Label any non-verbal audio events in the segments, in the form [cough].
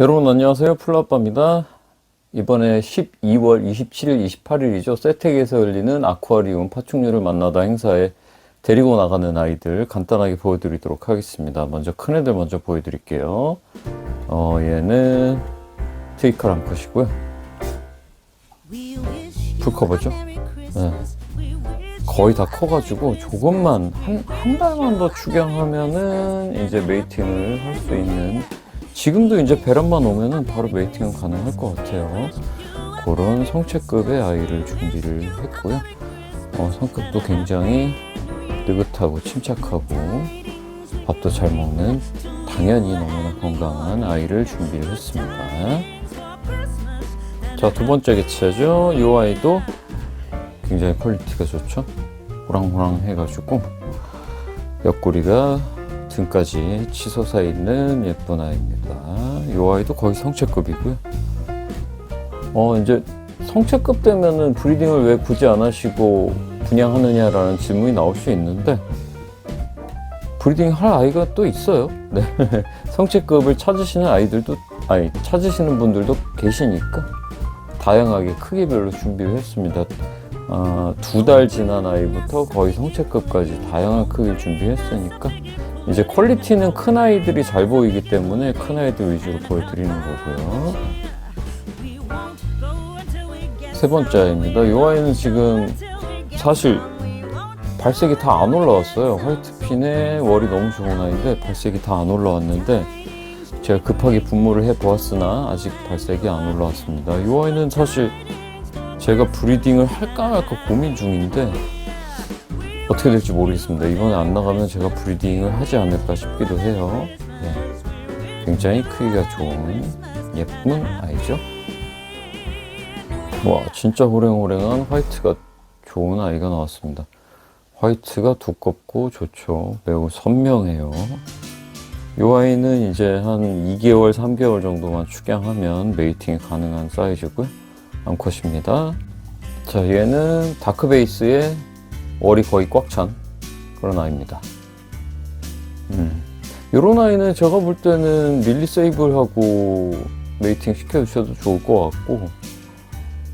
여러분 안녕하세요. 플라빠입니다. 이번에 12월 27일 28일이죠. 세택에서 열리는 아쿠아리움 파충류를 만나다 행사에 데리고 나가는 아이들 간단하게 보여드리도록 하겠습니다. 먼저 큰 애들 먼저 보여드릴게요. 어 얘는 트위칼 암컷이고요. 풀커버죠? 네. 거의 다 커가지고 조금만 한, 한 달만 더 축양하면은 이제 메이팅을 할 수 있는 지금도 이제 베란만 오면은 바로 메이팅은 가능할 것 같아요. 그런 성체급의 아이를 준비를 했고요. 어, 성격도 굉장히 느긋하고 침착하고 밥도 잘 먹는 당연히 너무나 건강한 아이를 준비를 했습니다. 자, 두 번째 개체죠. 이 아이도 굉장히 퀄리티가 좋죠. 호랑호랑 해가지고 옆구리가 등까지 치솟아 있는 예쁜 아이입니다. 이 아이도 거의 성체급이고요. 어 이제 성체급 되면은 브리딩을 왜 굳이 안 하시고 분양하느냐라는 질문이 나올 수 있는데 브리딩 할 아이가 또 있어요. [laughs] 네. 성체급을 찾으시는 아이들도 아니 찾으시는 분들도 계시니까 다양하게 크기별로 준비를 했습니다. 아, 두달 지난 아이부터 거의 성체급까지 다양한 크기를 준비했으니까 이제 퀄리티는 큰 아이들이 잘 보이기 때문에 큰 아이들 위주로 보여드리는 거고요. 세 번째 아이입니다. 이 아이는 지금 사실 발색이 다 안 올라왔어요. 화이트핀에 월이 너무 좋은 아이인데 발색이 다 안 올라왔는데 제가 급하게 분무를 해 보았으나 아직 발색이 안 올라왔습니다. 이 아이는 사실 제가 브리딩을 할까 말까 고민 중인데 어떻게 될지 모르겠습니다. 이번에 안 나가면 제가 브리딩을 하지 않을까 싶기도 해요. 네. 굉장히 크기가 좋은 예쁜 아이죠. 와, 진짜 호랭호랭한 화이트가 좋은 아이가 나왔습니다. 화이트가 두껍고 좋죠. 매우 선명해요. 이 아이는 이제 한 2개월, 3개월 정도만 축양하면 메이팅이 가능한 사이즈고요. 암컷입니다. 자, 얘는 다크 베이스에 월이 거의 꽉 찬 그런 아이입니다. 음. 요런 아이는 제가 볼 때는 밀리 세이브를 하고 메이팅 시켜주셔도 좋을 것 같고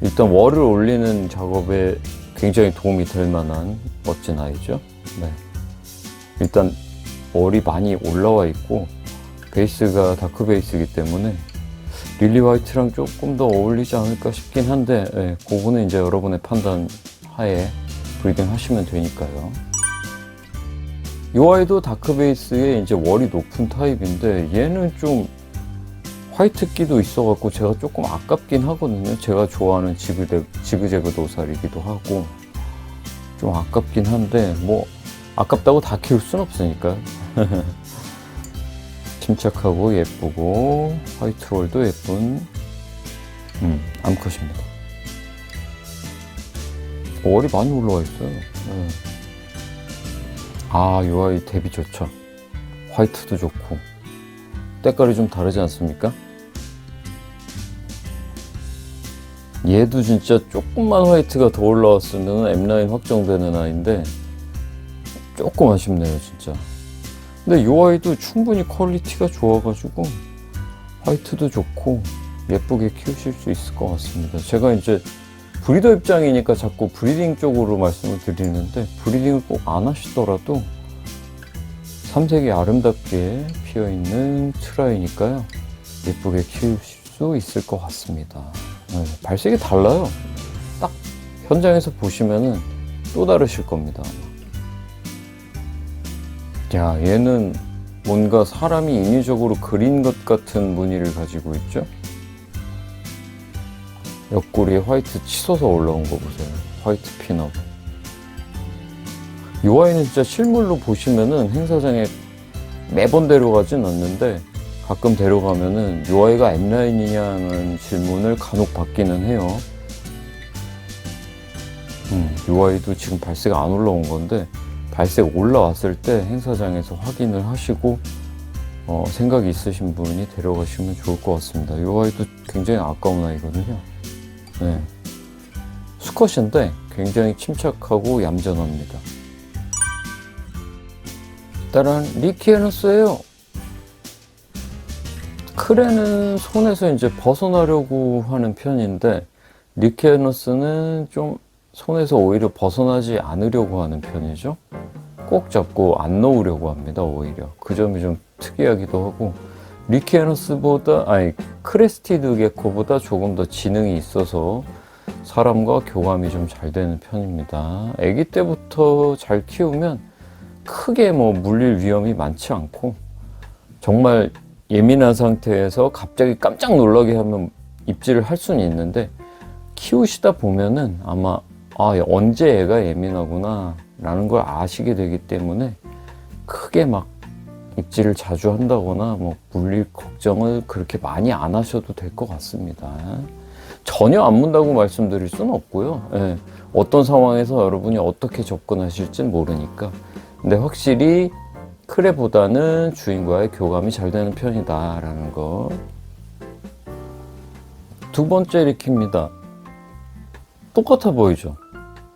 일단 월을 올리는 작업에 굉장히 도움이 될 만한 멋진 아이죠. 네. 일단 월이 많이 올라와 있고 베이스가 다크 베이스이기 때문에 릴리 화이트랑 조금 더 어울리지 않을까 싶긴 한데 예, 그거는 이제 여러분의 판단 하에 브리딩 하시면 되니까요. 이 아이도 다크 베이스에 이제 월이 높은 타입인데 얘는 좀 화이트기도 있어갖고 제가 조금 아깝긴 하거든요. 제가 좋아하는 지그데, 지그재그 도살이기도 하고 좀 아깝긴 한데 뭐 아깝다고 다 키울 순 없으니까. [laughs] 침착하고 예쁘고 화이트롤도 예쁜 음, 암컷입니다. 월이 많이 올라와 있어요. 네. 아, 이 아이 대비 좋죠. 화이트도 좋고 때깔이 좀 다르지 않습니까? 얘도 진짜 조금만 화이트가 더 올라왔으면 M9 확정되는 아이인데 조금 아쉽네요, 진짜. 근데 이 아이도 충분히 퀄리티가 좋아가지고 화이트도 좋고 예쁘게 키우실 수 있을 것 같습니다. 제가 이제 브리더 입장이니까 자꾸 브리딩 쪽으로 말씀을 드리는데 브리딩을 꼭 안 하시더라도 삼색이 아름답게 피어있는 트라이니까요. 예쁘게 키우실 수 있을 것 같습니다. 네, 발색이 달라요. 딱 현장에서 보시면은 또 다르실 겁니다. 야, 얘는 뭔가 사람이 인위적으로 그린 것 같은 무늬를 가지고 있죠? 옆구리에 화이트 치솟아 올라온 거 보세요. 화이트 핀업. 이 아이는 진짜 실물로 보시면은 행사장에 매번 데려가진 않는데 가끔 데려가면은 이 아이가 M라인이냐는 질문을 간혹 받기는 해요. 음, 이 아이도 지금 발색 안 올라온 건데 발색 올라왔을 때 행사장에서 확인을 하시고 어, 생각이 있으신 분이 데려가시면 좋을 것 같습니다. 이 아이도 굉장히 아까운 아이거든요. 네. 수컷인데 굉장히 침착하고 얌전합니다. 따란 리키에너스예요. 크레는 손에서 이제 벗어나려고 하는 편인데 리케너스는 좀 손에서 오히려 벗어나지 않으려고 하는 편이죠. 꼭 잡고 안 놓으려고 합니다. 오히려 그 점이 좀 특이하기도 하고 리케너스보다 아니 크레스티드 게코보다 조금 더 지능이 있어서 사람과 교감이 좀 잘 되는 편입니다. 아기 때부터 잘 키우면 크게 뭐 물릴 위험이 많지 않고 정말 예민한 상태에서 갑자기 깜짝 놀라게 하면 입질을 할 수는 있는데 키우시다 보면은 아마 아 언제 애가 예민하구나 라는 걸 아시게 되기 때문에 크게 막 입질을 자주 한다거나 뭐 물릴 걱정을 그렇게 많이 안 하셔도 될 것 같습니다. 전혀 안 문다고 말씀드릴 수는 없고요. 예, 어떤 상황에서 여러분이 어떻게 접근하실지 모르니까. 근데 확실히 크레보다는 주인과의 교감이 잘 되는 편이다라는 거. 두 번째 리키입니다. 똑같아 보이죠?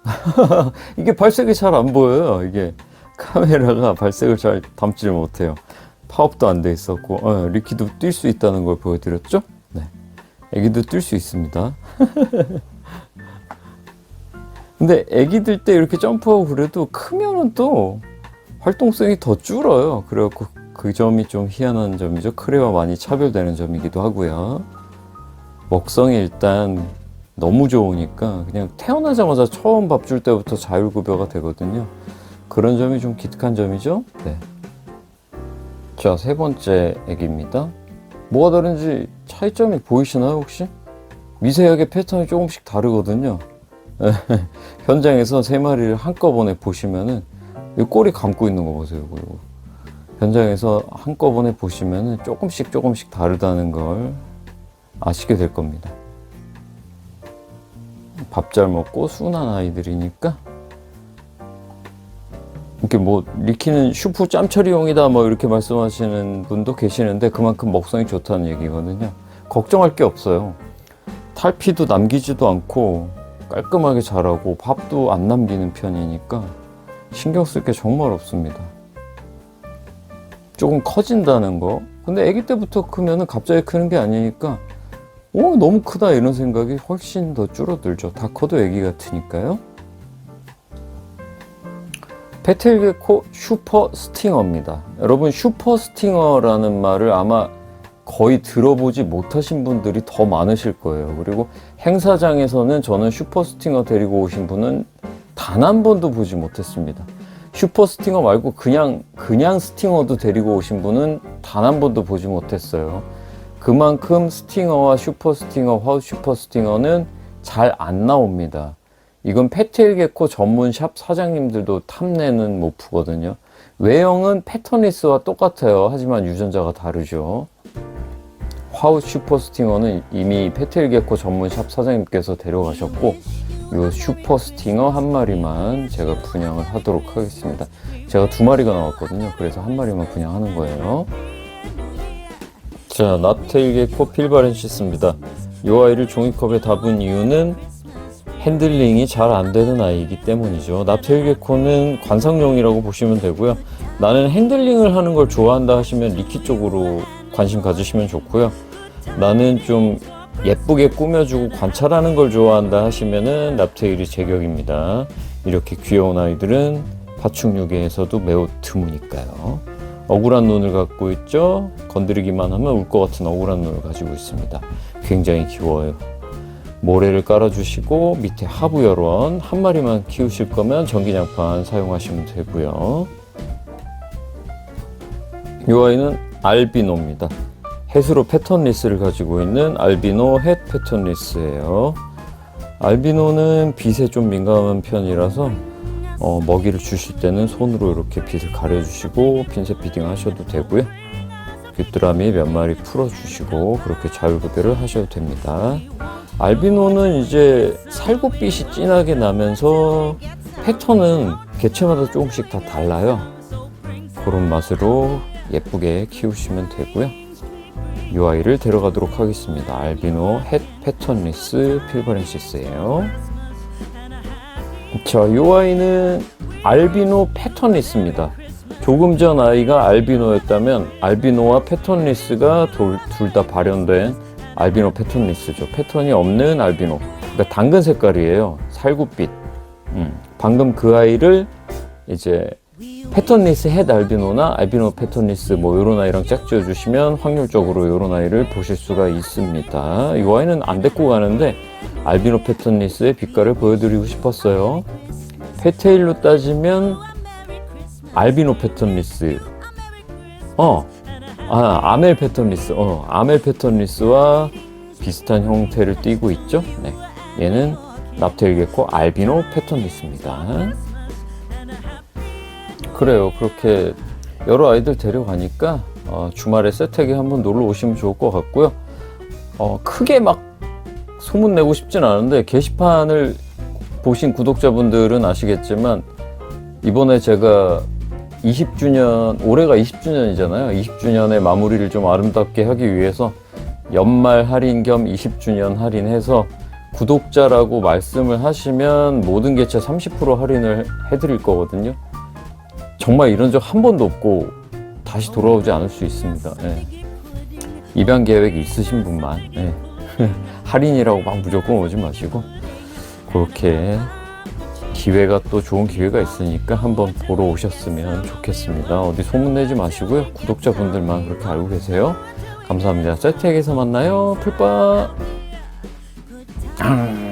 [laughs] 이게 발색이 잘 안 보여요. 이게 카메라가 발색을 잘 담지를 못해요. 파업도 안 돼 있었고, 어, 리키도 뛸 수 있다는 걸 보여드렸죠? 네. 애기도 뛸 수 있습니다. [laughs] 근데 애기들 때 이렇게 점프하고 그래도 크면은 또 활동성이 더 줄어요. 그래갖고 그 점이 좀 희한한 점이죠. 크레와 많이 차별되는 점이기도 하고요. 먹성이 일단 너무 좋으니까 그냥 태어나자마자 처음 밥 줄 때부터 자율급여가 되거든요. 그런 점이 좀 기특한 점이죠. 네. 자, 세 번째 애기입니다. 뭐가 다른지 차이점이 보이시나요, 혹시? 미세하게 패턴이 조금씩 다르거든요. [laughs] 현장에서 세 마리를 한꺼번에 보시면은 이 꼬리 감고 있는 거 보세요, 이거. 현장에서 한꺼번에 보시면은 조금씩 조금씩 다르다는 걸 아시게 될 겁니다. 밥 잘 먹고 순한 아이들이니까 이렇게 뭐 리키는 슈프 짬처리용이다 뭐 이렇게 말씀하시는 분도 계시는데 그만큼 먹성이 좋다는 얘기거든요. 걱정할 게 없어요. 탈피도 남기지도 않고 깔끔하게 자라고 밥도 안 남기는 편이니까 신경 쓸 게 정말 없습니다. 조금 커진다는 거. 근데 아기 때부터 크면은 갑자기 크는 게 아니니까 오 너무 크다 이런 생각이 훨씬 더 줄어들죠. 다 커도 아기 같으니까요. 페텔게코 슈퍼 스팅어입니다. 여러분 슈퍼 스팅어라는 말을 아마 거의 들어보지 못하신 분들이 더 많으실 거예요. 그리고 행사장에서는 저는 슈퍼 스팅어 데리고 오신 분은 단 한 번도 보지 못했습니다. 슈퍼 스팅어 말고 그냥 그냥 스팅어도 데리고 오신 분은 단 한 번도 보지 못했어요. 그만큼 스팅어와 슈퍼 스팅어, 화우 슈퍼 스팅어는 잘 안 나옵니다. 이건 패테일 게코 전문 샵 사장님들도 탐내는 모프거든요. 외형은 패턴리스와 똑같아요. 하지만 유전자가 다르죠. 화우 슈퍼 스팅어는 이미 패테일 게코 전문 샵 사장님께서 데려가셨고 이 슈퍼 스팅어 한 마리만 제가 분양을 하도록 하겠습니다. 제가 두 마리가 나왔거든요. 그래서 한 마리만 분양하는 거예요. 자, 납테일 게코 필바렌시스입니다. 이 아이를 종이컵에 담은 이유는 핸들링이 잘 안 되는 아이이기 때문이죠. 납테일 게코는 관상용이라고 보시면 되고요. 나는 핸들링을 하는 걸 좋아한다 하시면 리키 쪽으로 관심 가지시면 좋고요. 나는 좀 예쁘게 꾸며주고 관찰하는 걸 좋아한다 하시면은 납테일이 제격입니다. 이렇게 귀여운 아이들은 파충류계에서도 매우 드무니까요. 억울한 눈을 갖고 있죠. 건드리기만 하면 울 것 같은 억울한 눈을 가지고 있습니다. 굉장히 귀여워요. 모래를 깔아주시고 밑에 하부 열원 한 마리만 키우실 거면 전기장판 사용하시면 되고요. 이 아이는 알비노입니다. 햇으로 패턴 리스를 가지고 있는 알비노 햇 패턴 리스예요. 알비노는 빛에 좀 민감한 편이라서 어, 먹이를 주실 때는 손으로 이렇게 빛을 가려주시고 핀셋 피딩 하셔도 되고요. 귀뚜라미 몇 마리 풀어주시고 그렇게 자율급여를 하셔도 됩니다. 알비노는 이제 살구빛이 진하게 나면서 패턴은 개체마다 조금씩 다 달라요. 그런 맛으로 예쁘게 키우시면 되고요. 이 아이를 데려가도록 하겠습니다. 알비노 햇 패턴리스 필버렌시스예요. 자, 이 아이는 알비노 패턴리스입니다. 조금 전 아이가 알비노였다면 알비노와 패턴리스가 둘 다 발현된 알비노 패턴리스죠. 패턴이 없는 알비노. 그러니까 당근 색깔이에요. 살구빛. 음, 방금 그 아이를 이제 패턴리스 헷 알비노나 알비노 패턴리스 뭐 요런 아이랑 짝지어 주시면 확률적으로 요런 아이를 보실 수가 있습니다. 이 아이는 안 데리고 가는데 알비노 패턴리스의 빛깔을 보여드리고 싶었어요. 페테일로 따지면 알비노 패턴 리스. 어, 아, 아멜 패턴 리스. 어, 아멜 패턴 리스와 비슷한 형태를 띠고 있죠. 네. 얘는 개코 알비노 패턴 리스입니다. 그래요. 그렇게 여러 아이들 데려가니까 어, 주말에 세택에 한번 놀러 오시면 좋을 것 같고요. 어, 크게 막 소문 내고 싶진 않은데 게시판을 보신 구독자분들은 아시겠지만 이번에 제가 20주년 올해가 20주년이잖아요. 20주년의 마무리를 좀 아름답게 하기 위해서 연말 할인 겸 20주년 할인해서 구독자라고 말씀을 하시면 모든 개체 30% 할인을 해드릴 거거든요. 정말 이런 적 한 번도 없고 다시 돌아오지 않을 수 있습니다. 예. 입양 계획 있으신 분만 예. [laughs] 할인이라고 막 무조건 오지 마시고 그렇게 기회가 또 좋은 기회가 있으니까 한번 보러 오셨으면 좋겠습니다. 어디 소문내지 마시고요. 구독자분들만 그렇게 알고 계세요. 감사합니다. 세택에서 만나요. 풀빠. [clears throat]